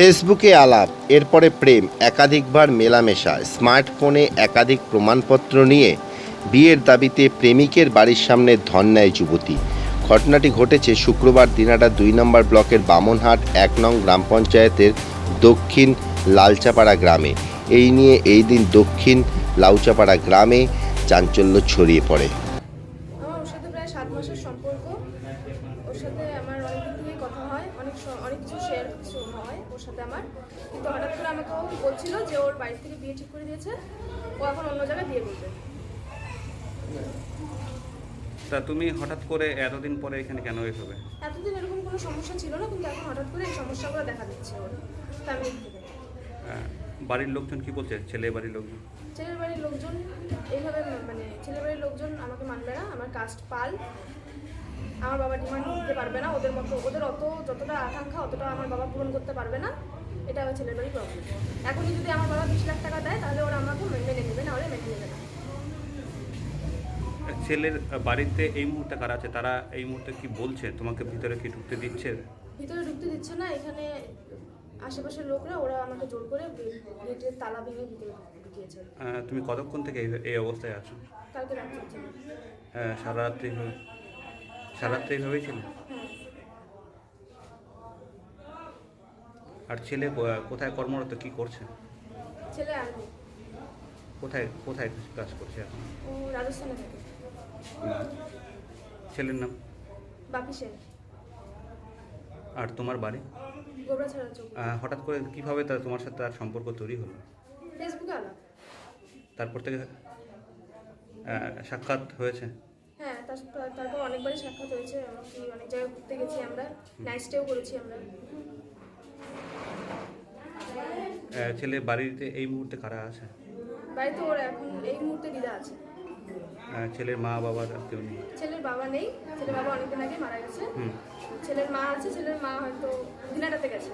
ফেসবুকে আলাপ, এরপরে প্রেম, একাধিকবার মেলামেশা, স্মার্টফোনে একাধিক প্রমাণপত্র নিয়ে বিয়ের দাবিতে প্রেমিকের বাড়ির সামনে ধন্যায় যুবতী। ঘটনাটি ঘটেছে শুক্রবার দিনাটা দুই নম্বর ব্লকের বামনহাট এক নং গ্রাম পঞ্চায়েতের দক্ষিণ লালচাপাড়া গ্রামে। এই নিয়ে এই দিন দক্ষিণ লাউচাপাড়া গ্রামে চাঞ্চল্য ছড়িয়ে পড়ে আমার ওর সাথে প্রায় সাত মাসের সম্পর্ক ওর সাথে আমার অনেক দিক থেকেই কথা হয় অনেক অনেক কিছু শেয়ার কিছু হয় ওর সাথে আমার। কিন্তু হঠাৎ করে আমাকে ও বলছিল যে ওর বাড়ি থেকে বিয়ে ঠিক করে দিয়েছে ও এখন অন্য জায়গায় বিয়ে করবে। তা তুমি হঠাৎ করে এতদিন পরে এখানে কেন এসবে এতদিন এরকম কোনো সমস্যা ছিল না কিন্তু এখন হঠাৎ করে এই সমস্যাগুলো দেখা দিচ্ছে ওর ফ্যামিলি থেকে বাড়ির লোকজন কি বলছে? ছেলে বাড়ির লোকজন? ছেলের বাড়ির লোকজন এইভাবে মানে ছেলের বাড়ির লোকজন আমাকে মানবে না আমার কাস্ট পাল। আমার বাবা ডিমান্ড দিতে পারবে না ওদের মতো ওদের অত যতটা আকাঙ্ক্ষা অতটা আমার বাবা পূরণ করতে পারবে না। এটা ওই ছেলের প্রবলেম এখনই যদি আমার বাবা বিশ লাখ টাকা দেয় তাহলে ওরা আমাকে মেনে নেবে না ওরা মেনে নেবে না। ছেলের বাড়িতে এই মুহূর্তে কারা আছে? তারা এই মুহূর্তে কি বলছে? তোমাকে ভিতরে কি ঢুকতে দিচ্ছে? ভিতরে ঢুকতে দিচ্ছে না এখানে আশেপাশের লোকরা ওরা আমাকে জোর করে গেটের তালা ভেঙে ভিতরে ঢুকিয়েছে। তুমি কতক্ষণ থেকে এই- এই অবস্থায় আছো? কালকে রাত্রে। আহ, সারা রাত্রি সারা রাত্রি এইভাবেই ছিল? আর ছেলে কোথায় কর্মরত? কি করছে? ছেলে আর্মি কোথায় কোথায় কাজ করছে এখন? ও রাজস্থানে থাকে। ছেলের নাম? বাপি সেন। আর তোমার বাড়ি? আহ, হঠাৎ করে কীভাবে তা তোমার সাথে তার সম্পর্ক তৈরি হলো? ফেসবুকে আলাপ। তারপর থেকে আহ, সাক্ষাৎ হয়েছে? হ্যাঁ তারপর অনেকবারই সাক্ষাৎ হয়েছে এমনকি অনেক জায়গায় ঘুরতে গেছি আমরা নাইট স্টেও করেছি আমরা। ছেলে বাড়িতে এই মুহূর্তে কারা আছে? বাড়িতে ওর এখন এই মুহূর্তে দিদা আছে। ছেলের মা বাবার কেউ নেই? ছেলের বাবা নেই ছেলের বাবা অনেকদিন আগে মারা গেছে। ছেলের মা আছে ছেলের মা হয়তো দিনাটাতে গেছে।